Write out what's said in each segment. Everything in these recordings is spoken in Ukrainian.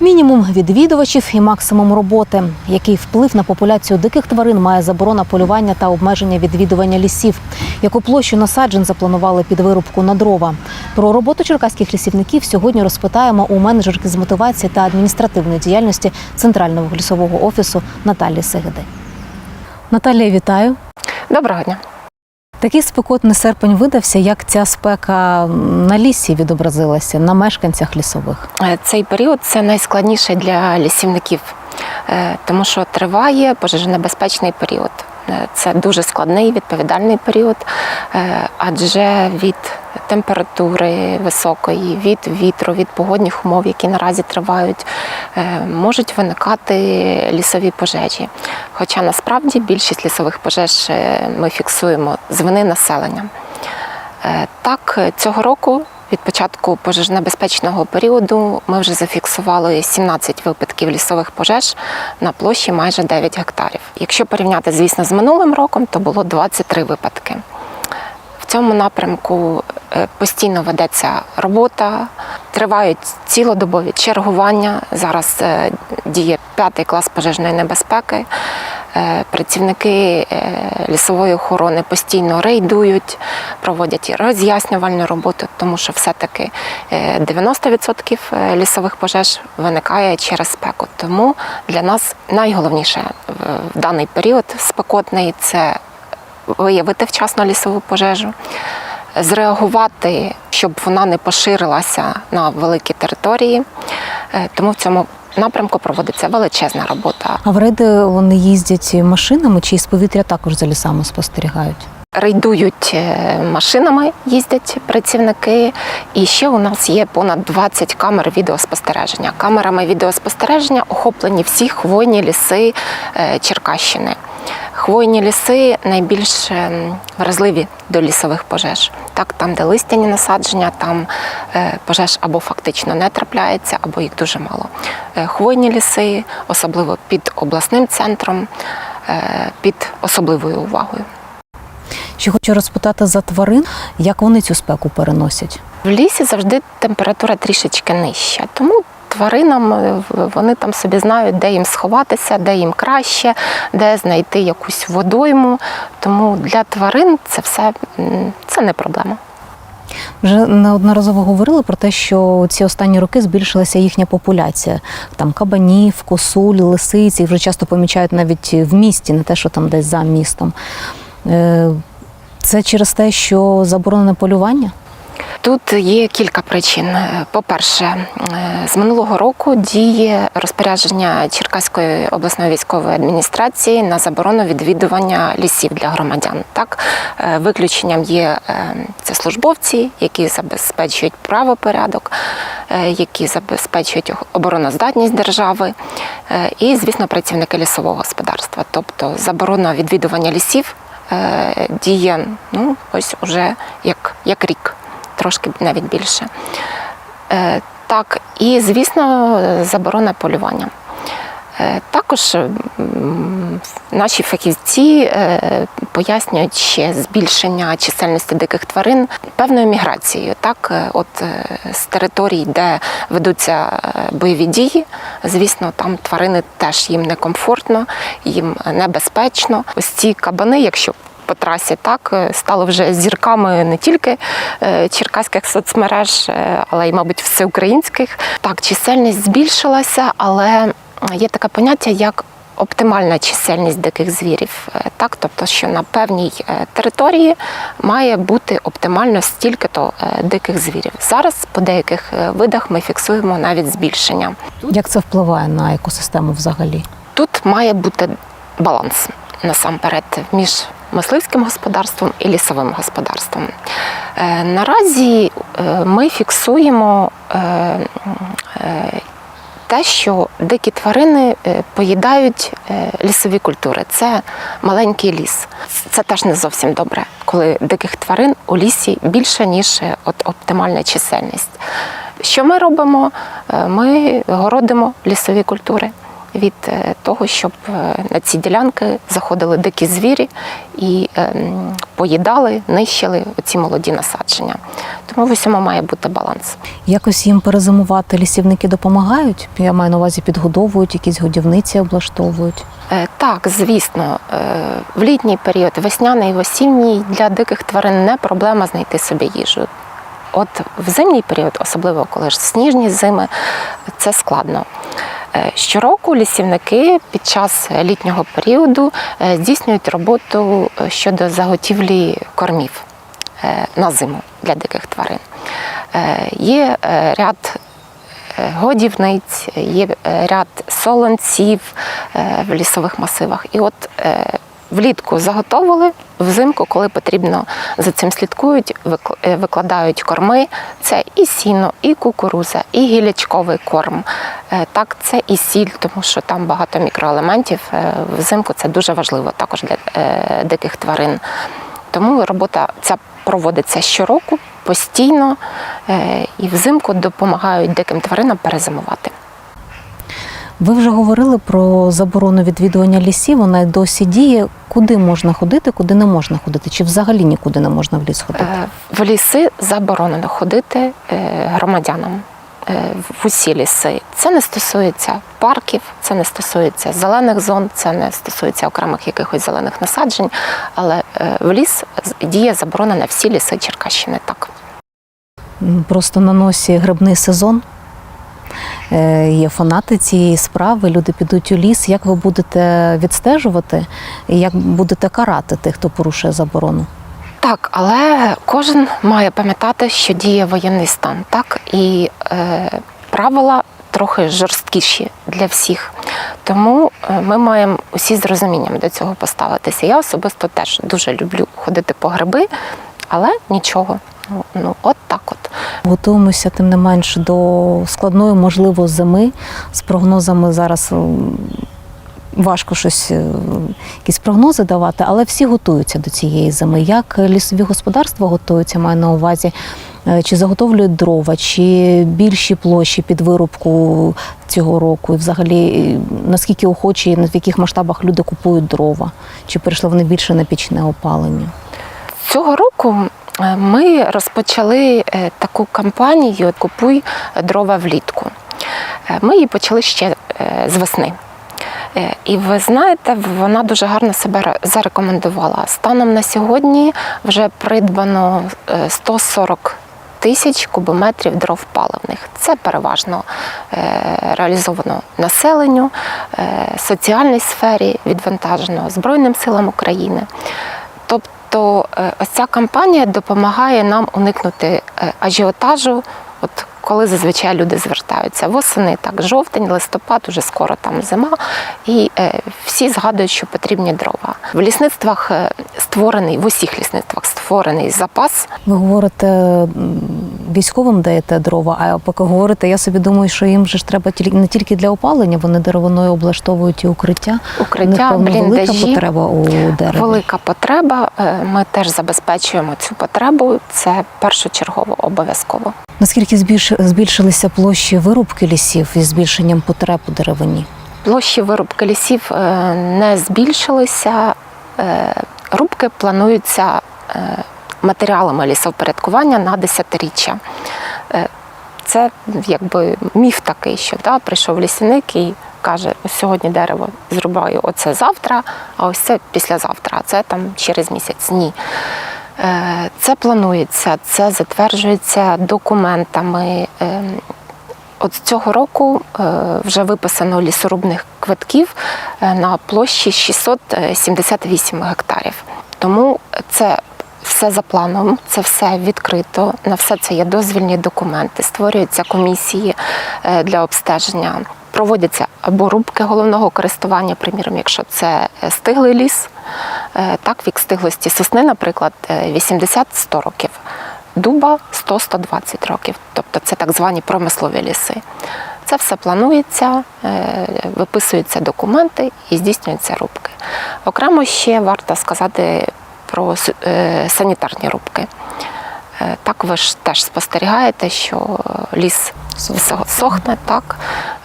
Мінімум відвідувачів і максимум роботи. Який вплив на популяцію диких тварин має заборона полювання та обмеження відвідування лісів? Яку площу насаджень запланували під вирубку на дрова? Про роботу черкаських лісівників сьогодні розпитаємо у менеджерки з мотивації та адміністративної діяльності Центрального лісового офісу Наталії Сегеди. Наталія, вітаю. Доброго дня. Такий спекотний серпень видався. Як ця спека на лісі відобразилася на мешканцях лісових? Е, Цей період це найскладніший для лісівників, е, тому що триває пожежонебезпечний період. Е, Це дуже складний відповідальний період, адже від температури високої, від вітру, від погодних умов, які наразі тривають, можуть виникати лісові пожежі. Хоча насправді більшість лісових пожеж е, ми фіксуємо з вини населення. Е, Так, е, цього року від початку пожежнебезпечного періоду ми вже зафіксували 17 випадків лісових пожеж на площі майже 9 гектарів. Якщо порівняти, звісно, з минулим роком, то було 23 випадки. Цьому напрямку е, постійно ведеться робота, тривають цілодобові чергування. Зараз е, діє п'ятий клас пожежної небезпеки. Е, Працівники лісової охорони постійно рейдують, проводять роз'яснювальну роботу, тому що все-таки е, 90% лісових пожеж виникає через спеку. Тому для нас найголовніше в даний період спекотний це виявити вчасно лісову пожежу, зреагувати, щоб вона не поширилася на великі території. Е, Тому в цьому напрямку проводиться величезна робота. А в рейди вони їздять машинами чи з повітря також за лісами спостерігають? Рейдують е, машинами, їздять працівники. І ще у нас є понад 20 камер відеоспостереження. Камерами відеоспостереження охоплені всі хвойні ліси е, Черкащини. Хвойні ліси найбільш ем, вразливі до лісових пожеж. Так, там, де листяні насадження, там е, пожеж або фактично не трапляється, або їх дуже мало. Хвойні ліси, особливо під обласним центром, під особливою увагою. Ще хочу розпитати за тварин, як вони цю спеку переносять. В лісі завжди температура трішечки нижча, тому тваринам е, вони там собі знають, де їм сховатися, де їм краще, де знайти якусь водойму. Тому для тварин це все це не проблема. Вже неодноразово говорили про те, що ці останні роки збільшилася їхня популяція. Там кабанів, косуль, лисиць, їх вже часто помічають навіть в місті, не те, що там десь за містом. Це через те, що заборонене полювання? Тут є кілька причин. По-перше, е, з минулого року діє розпорядження Черкаської обласної військової адміністрації на заборону відвідування лісів для громадян. Так, Е, виключенням є е, це службовці, які забезпечують правопорядок, які забезпечують обороноздатність держави, і, звісно, працівники лісового господарства. Тобто заборона відвідування лісів діє ну, ось уже як, як рік трошки навіть більше. Е, Так, і звісно, заборона полювання. Е, Також наші фахівці е, пояснюють ще збільшення чисельності диких тварин певною міграцією. Так, Е, от з територій, де ведуться бойові дії, звісно, там тварини теж їм некомфортно, їм небезпечно. Ось ці кабани, якщо по трасі так стали вже зірками не тільки черкаських соцмереж, але й, мабуть, всеукраїнських. Так, чисельність збільшилася, але є таке поняття як. Оптимальна чисельність диких звірів, Е, так, тобто, що на певній е, території має бути оптимально стільки-то е, диких звірів. Зараз по деяких видах ми фіксуємо навіть збільшення. Як це впливає на екосистему взагалі? Тут має бути баланс насамперед між мисливським господарством і лісовим господарством. Наразі ми фіксуємо те, що дикі тварини е, поїдають е, лісові культури. Це маленький ліс. Це теж не зовсім добре, коли диких тварин у лісі більше, ніж е, от оптимальна чисельність. Що ми робимо? Ми городимо лісові культури. Від е, того, щоб е, на ці ділянки заходили дикі звірі і ем, поїдали, нищили оці молоді насадження. Тому в усьому має бути баланс. Якось їм перезимувати лісівники допомагають. Я маю на увазі підгодовують, якісь годівниці облаштовують. Е, Так, звісно, в літній період, весняний і осінній для диких тварин не проблема знайти собі їжу. От в зимній період, особливо коли ж сніжні зими, це складно. Е, Щороку лісівники під час літнього періоду е, здійснюють роботу е, щодо заготівлі кормів на зиму для диких тварин. Є ряд годівниць, є ряд солонців в лісових масивах. І от влітку заготовили, взимку, коли потрібно, за цим слідкують, е, викладають корми. Це і сіно, і кукуруза, і гілячковий корм. Е, Так, це і сіль, тому що там багато мікроелементів. Е, Взимку це дуже важливо також для диких тварин. Тому робота ця проводиться щороку, постійно, і взимку допомагають диким тваринам перезимувати. Ви вже говорили про заборону відвідування лісів. Вона й досі діє. Куди можна ходити, куди не можна ходити? Чи взагалі нікуди не можна в ліс ходити? Е, В ліси заборонено ходити е, громадянам. е, В усі ліси. Це не стосується парків, це не стосується зелених зон, це не стосується окремих якихось зелених насаджень, але в ліс діє заборона на всі ліси Черкащини. Так. Просто на носі грибний сезон. Е, Є фанати цієї справи, люди підуть у ліс. Як ви будете відстежувати і як будете карати тих, хто порушує заборону? Так, але кожен має пам'ятати, що діє воєнний стан, так і е, правила трохи жорсткіші для всіх. Тому е, ми маємо усі з розумінням до цього поставитися. Я особисто теж дуже люблю ходити по гриби, але нічого. Ну, ну от так от. Готуємося тим не менш до складної, можливо, зими з прогнозами зараз. Важко щось, е, якісь прогнози давати, але всі готуються до цієї зими. Як лісові господарства готуються, маю на увазі, е, чи заготовлюють дрова, чи більші площі під вирубку цього року, і взагалі е, наскільки охочі, в яких масштабах люди купують дрова, чи перейшли вони більше на пічне опалення? Цього року е, ми розпочали е, таку кампанію Купуй дрова влітку. Е, Ми її почали ще е, з весни. Е, І ви знаєте, вона дуже гарно себе зарекомендувала. Станом на сьогодні вже придбано е, 140 тисяч кубометрів дров паливних. Це переважно е, реалізовано населенню, е, соціальній сфері, відвантажено Збройним силам України. Тобто е, ось ця кампанія допомагає нам уникнути е, ажіотажу. От коли зазвичай люди звертаються восени, так жовтень, листопад, уже скоро там зима, і е, всі згадують, що потрібні дрова. В лісництвах створений, в усіх лісництвах створений запас. Ви говорите, військовим даєте дрова, а поки говорите, я собі думаю, що їм же ж треба тільки не тільки для опалення, вони деревиною облаштовують і укриття. Укриття, певно, велика потреба у дереві. Велика потреба. е, Ми теж забезпечуємо цю потребу. Це першочергово обов'язково. Наскільки збільш, збільшилися площі вирубки лісів із збільшенням потреб у деревині? Площі вирубки лісів е, не збільшилися. Е, Рубки плануються матеріалами лісовпорядкування на десятиріччя. Е, Це якби міф такий, що да, прийшов лісівник і каже, ось сьогодні дерево зрубаю оце завтра, а ось це післязавтра, а це там через місяць. Ні. Е, Це планується, це затверджується документами. Е, От цього року вже виписано лісорубних квитків на площі 678 гектарів. Тому це все за планом, це все відкрито, на все це є дозвільні документи, створюються комісії е, для обстеження. Проводяться або рубки головного користування, приміром, якщо це е, стиглий ліс, е, так вік стиглості сосни, наприклад, е, 80-100 років дуба 100-120 років. Тобто це так звані промислові ліси. Це все планується, виписуються документи і здійснюються рубки. Окремо ще варто сказати про е, санітарні рубки. Е, Так ви ж теж спостерігаєте, що ліс Сохне. так.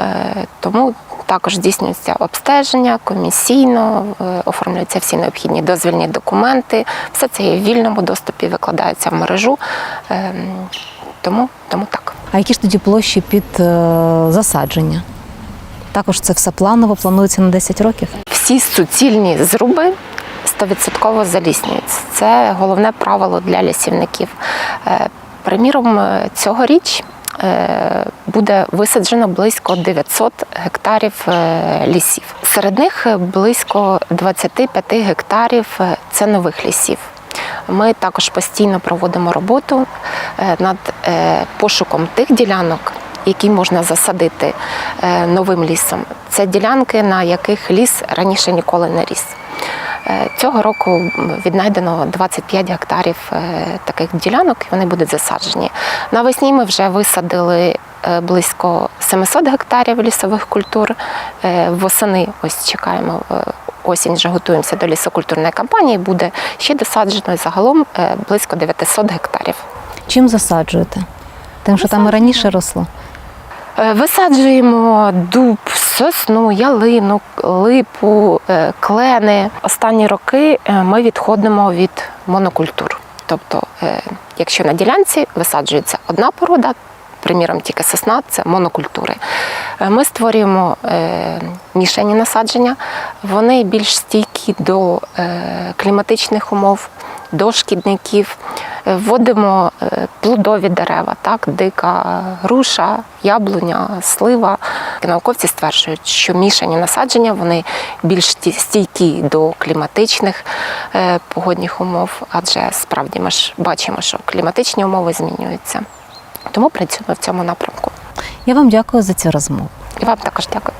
Е, Тому також здійснюється обстеження комісійно, е, оформлюються всі необхідні дозвільні документи. Все це є в вільному доступі, викладається в мережу. Тому, тому так. А які ж тоді площі під е, засадження? Також це все планово, планується на 10 років. Всі суцільні зруби 100% заліснюються. Це головне правило для лісівників. Е, Приміром, е, цьогоріч е, буде висаджено близько 900 гектарів лісів. Серед них близько 25 гектарів це нових лісів. Ми також постійно проводимо роботу над пошуком тих ділянок, які можна засадити новим лісом. Це ділянки, на яких ліс раніше ніколи не ріс. Е, Цього року віднайдено 25 гектарів е, таких ділянок, і вони будуть засаджені. Навесні ми вже висадили е, близько 700 гектарів лісових культур. Восени ось чекаємо. Осінь вже готуємося до лісокультурної кампанії. Буде ще досаджено загалом близько 900 гектарів. Чим засаджуєте? Тим, що там і раніше росло. Висаджуємо дуб, сосну, ялину, липу, е, клени. Останні роки е, ми відходимо від монокультур. Тобто, е, якщо на ділянці висаджується одна порода, приміром тільки сосна, це монокультури. Ми створюємо мішені насадження, вони більш стійкі до кліматичних умов, до шкідників. Е, Вводимо е, плодові дерева, так, дика груша, яблуня, слива. Науковці стверджують, що мішані насадження вони більш стійкі до кліматичних е, погодних умов, адже справді ми ж бачимо, що кліматичні умови змінюються. Тому працюємо в цьому напрямку. Я вам дякую за цю розмову. І вам також дякую.